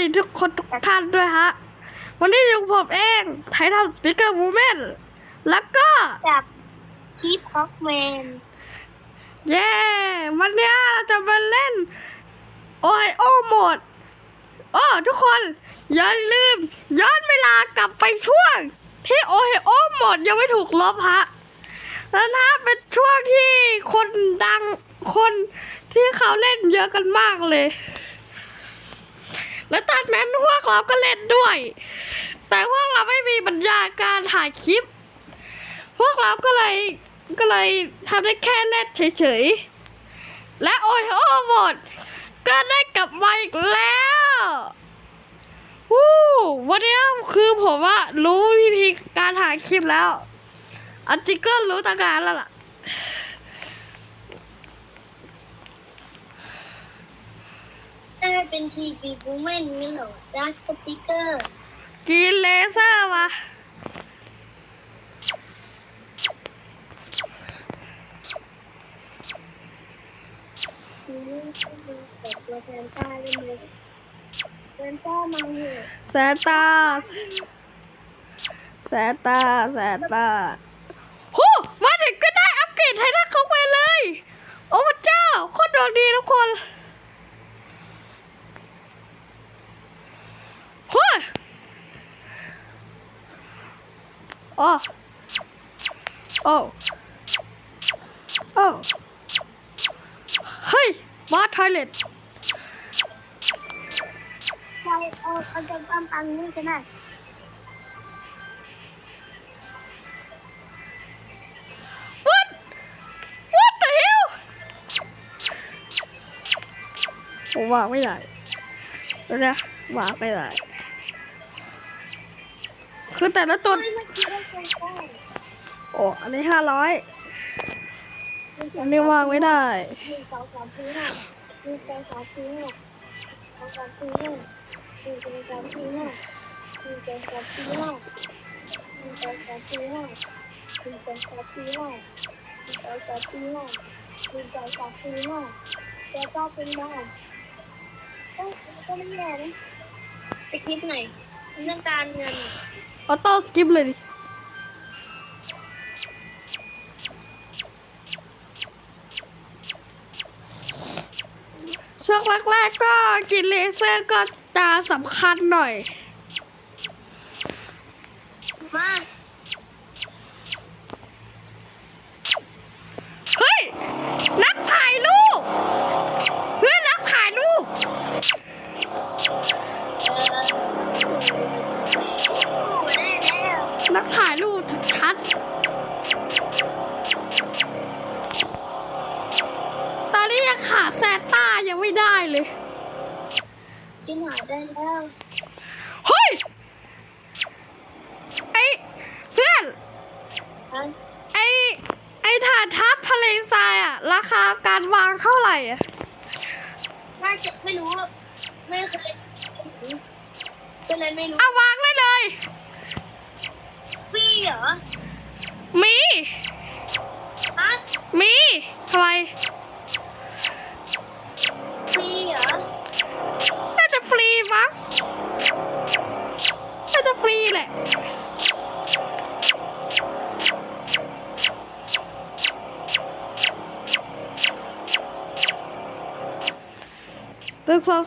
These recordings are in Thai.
ดีทุกคนทุกท่านด้วยฮะ วันนี้อยู่กับผมเองไททันสปีกเกอร์วูแมนแล้วก็จากชีฟฮอกแมนเย้วันเนี้ยเราจะมาเล่นโอไฮโอโหมดโอ้ทุกคนอย่าลืม ย้อนเวลากลับไปช่วง ที่โอไฮโอโหมดยังไม่ถูกลบฮะแล้วนะเป็นช่วงที่คนดังคนที่เขาเล่นเยอะกันมากเลย แล้วตอนนั้นพวกเราก็เล่นด้วย แต่พวกเราไม่มีบรรยาการถ่ายคลิป พวกเราก็เลยก็เลยทำได้แค่เล่นเฉยๆ และโอ้โอหมด ก็ได้กลับมาอีกแล้ววู้วันนี้คือผมว่ารู้วิธีการถ่ายคลิปแล้วอันจริงก็รู้ตั้งนานแล้วล่ะ น่าเป็นชีฟีบูแมนนี่เหรอดักสติกเกอร์กินเลเซอร์วะคือเรื่องที่ดูแต่ตัวแทนต้าเล่นเลยแทนต้ามาเหอะแซนตาแซนตาแซนตาโหมาถึงก็ได้อัปเกรดไททันเข้าไปเลย โอ้พระเจ้าโคตรดวงดีทุกคนเฮ้ย โอ้ โอ้ โอ้ เฮ้ยมาทอยเล็ตใช่เอาเอาจะตามตังนี่กันนะ What What the hell ผมวางไม่ได้แล้วนะวางไม่ได้ คือแต่ละตัวเฮ้ยเมื่อกี้ได้แทนต้าโอ้อันนี้ห้าร้อยอันนี้วางไม่ได้หนึ่งสองสามสี่ห้าหนึ่งสองสามสี่ห้าสองสามสี่ห้าหนึ่งสองสามสี่ห้าหนึ่งสองสามสี่ห้าหนึ่งสองสามสี่ห้าหนึ่งสองสามสี่ห้าหนึ่งสองสามสี่ห้าหนึ่งสองสามสี่ห้าเจ้าก็เป็นบ้านก็ก็ไม่แย่นะไปคลิปไหนเรื่องการเงิน ออโต้สกิปเลยดิช่วงแรกๆก็กินเลเซอร์ก็จะสำคัญหน่อยมา กินหาได้แล้วเฮ้ยไอเพื่อนฮะไอไอถาดทับทะเลทรายอะราคาการวางเท่าไหร่อะน่าจะไม่รู้ ไม่เคยก็เลยไม่รู้เอาวางได้เลยวีเหรอมี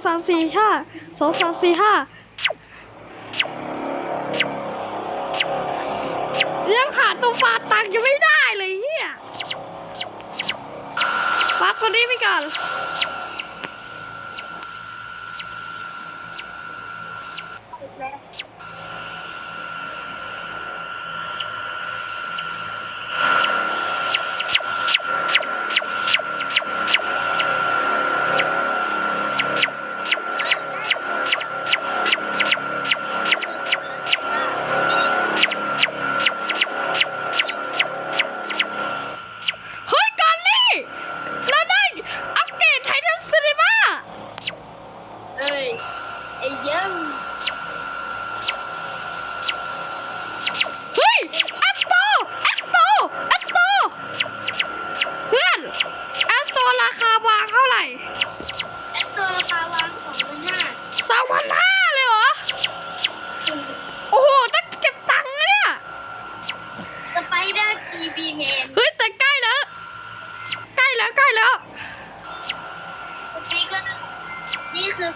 สองสามสี่ห้าสองสามสี่ห้า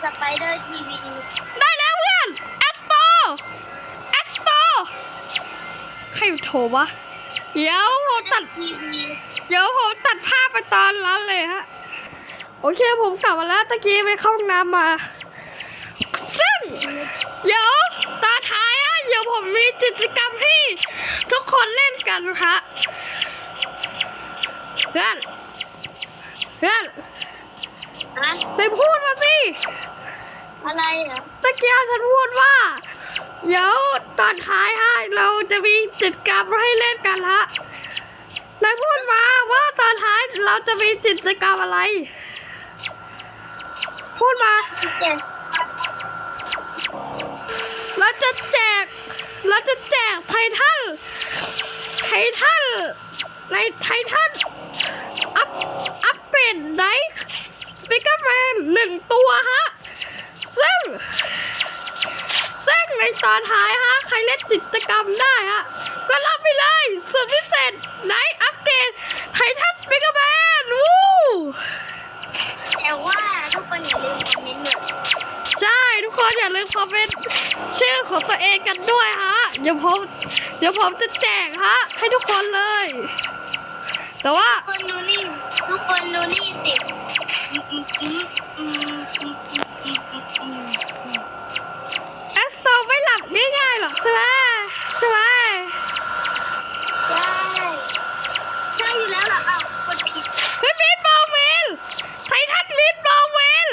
ทีวีได้แล้วเพื่อนแอสโตแอสโตใครโทรวะ เดี๋ยวผมตัดทีวีเดี๋ยวผมตัดภาพไปตอนนั้นเลยฮะ โอเคผมกลับมาแล้วตะกี้ไปเข้าห้องน้ำมา ซึ่ง เดี๋ยวตอนท้ายอะเดี๋ยวผมมีกิจกรรมให้ทุกคนเล่นกันนะคะเพื่อนเพื่อน ฮะไปพูดมาสิ อะไรเหรอตะเกียบฉันพูดว่า เดี๋ยวตอนท้ายฮะเราจะมีกิจกรรมให้เล่นกันฮะนายพูดมาว่าตอนท้ายเราจะมีกิจกรรมอะไร พูดมาเจ็ดเราจะแจก เราจะแจกไททันไททันในไททัน หนึ่งตัวฮะ ซึ่ง ซึ่งในตอนท้ายฮะ ใครเล่นกิจกรรมได้ฮะ ก็รับไปเลยส่วนพิเศษไนอัปเดตไททันสปิเกอร์แมนวู้แต่ว่าทุกคนอย่าลืมคอมเมนต์หน่อยใช่ทุกคนอย่าลืมคอมเมนต์ชื่อของตัวเองกันด้วยฮะ เดี๋ยวผมเดี๋ยวผมจะแจกฮะ ให้ทุกคนเลย แต่ว่า ทุกคนดูนี่ ทุกคนดูนี่สิ แอสโตไม่หลับง่ายๆหรอกใช่ไหมใช่ไหมใช่ใช่อยู่แล้วเหรออ้าวกดผิดเฮ้ยมิดบอลเมนไททันมิดบอลเมน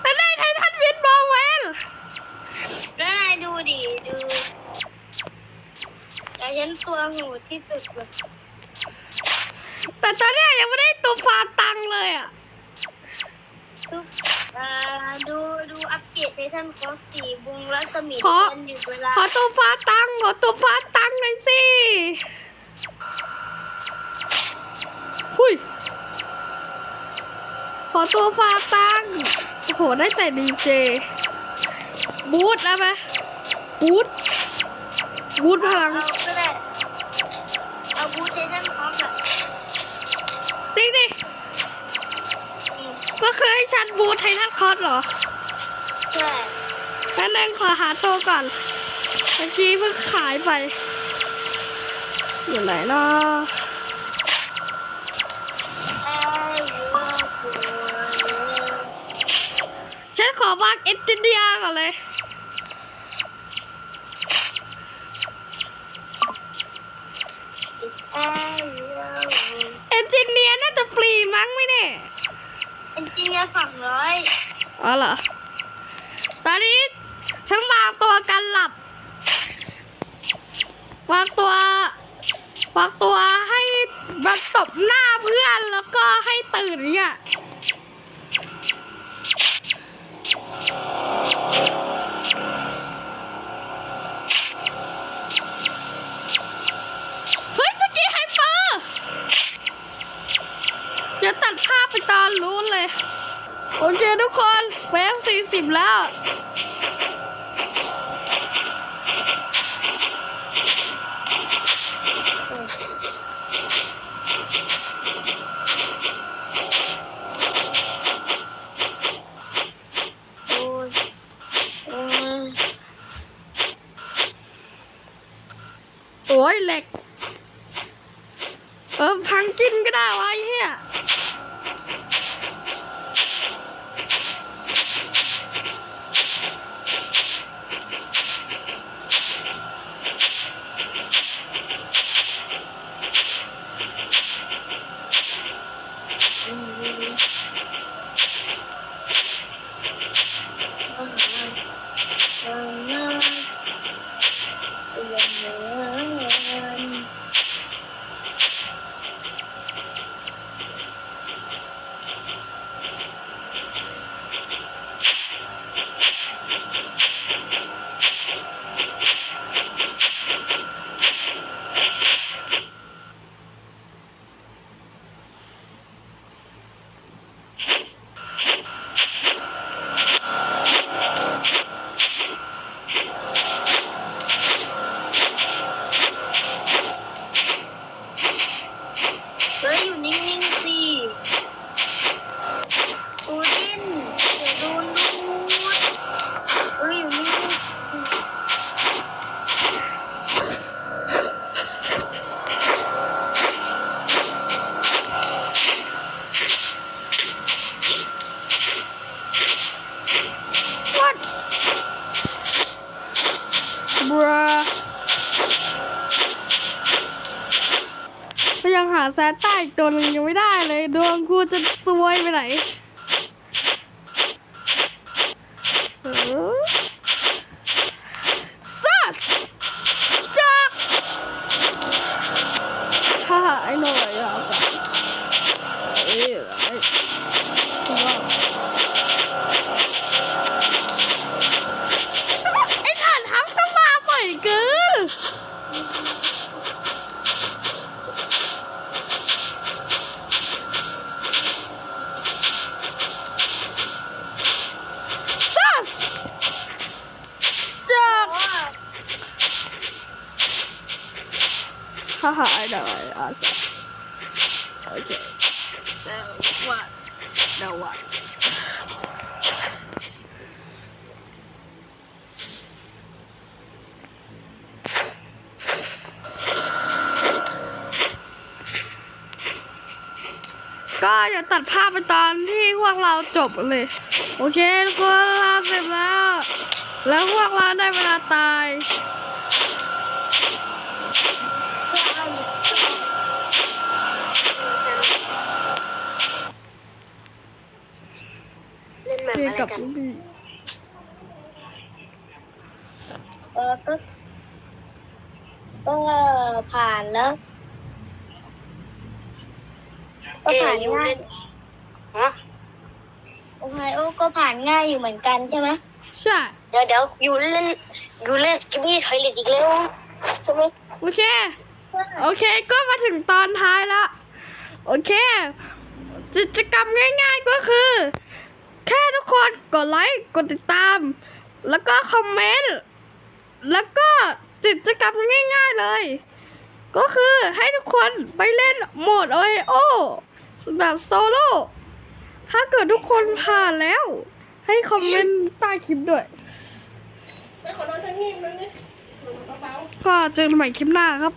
แต่ได้ไททันมิดบอลเมนแล้วนายดูดิดูแต่ฉันตัวโหดที่สุดเลย แต่ตอนเนี้ยยังไม่ได้ตัวฟาตังเลยอะ ทุกเอ่อดูดูอัปเกรดในท่านคอสสีบุงรัศมีขอกันอยู่เวลาขอตัวฟาตังขอตัวฟาตังหน่อยสิหุยขอตัวฟาตังโอ้โหได้แต่ดีเจ บูทได้ไหมบูทบูทพลัง เอาก็ได้เอาบูธในท่านคอสอะ จริงดิ อืม ก็คือให้ฉันบูทไททันคอสเหรอใช่แป๊บนึงขอหาตัวก่อน เมื่อกี้เพิ่งขายไป อยู่ไหนเนาะไอ้วัวตัวฉันขอวางเอ็นจิเนียร์ก่อนเลยไอ้วัวเอนจิเนียร์น่าจะฟรีมั้งไม่แน่ เป็นจริงๆสองร้อยอ๋อเหรอ ตอนนี้ฉันวางตัวกันหลับ วางตัว วางตัวให้วางตบหน้าเพื่อนแล้วก็ให้ตื่นเนี่ย โอเคทุกคนเวฟสี่สิบแล้ว โอ้ยโอ้ยโอ้ยเหล็ก เออพังกินก็ได้วะ ซวยไปไหนเออซัสจักฮ่าฮ่าไอ้โน่ไอ้ยาสั ฮ่าฮ่าไอ้ดาวไอ้อาสาโอเคเดี๋ยวว่าเดี๋ยวว่าก็จะตัดภาพไปตอนที่พวกเราจบเลย โอเคทุกคนเราเสร็จแล้ว แล้วพวกเราได้เวลาตาย เล่นแบบเจอะไรกับกันลูกพี่เออก็ก็ผ่านแล้วก็ผ่านง่ายฮะโอไฮโอก็ผ่านง่ายอยู่เหมือนกันใช่ไหมใช่เดี๋ยวเดี๋ยวอยู่เล่นอยู่เล่นสกิปปี้ทอยเล็ตอีกแล้วใช่ไหมโอเค โอเคก็มาถึงตอนท้ายแล้ว โอเคกิจกรรมง่ายๆก็คือแค่ทุกคนก ดไลค์ กดติดตาม แล้วก็คอมเมนต์ แล้วก็กิจกรรมง่ายๆเลย ก็คือให้ทุกคนไปเล่นโหมดโอโอแบบโซโล่ถ้าเกิดทุกคนผ่านแล้ว ให้คอมเมนต์ใต้คลิปด้วยไปขอนอนทั้งนี้มันนี่เบาก็เจอกันใหม่คลิปหน้าครับ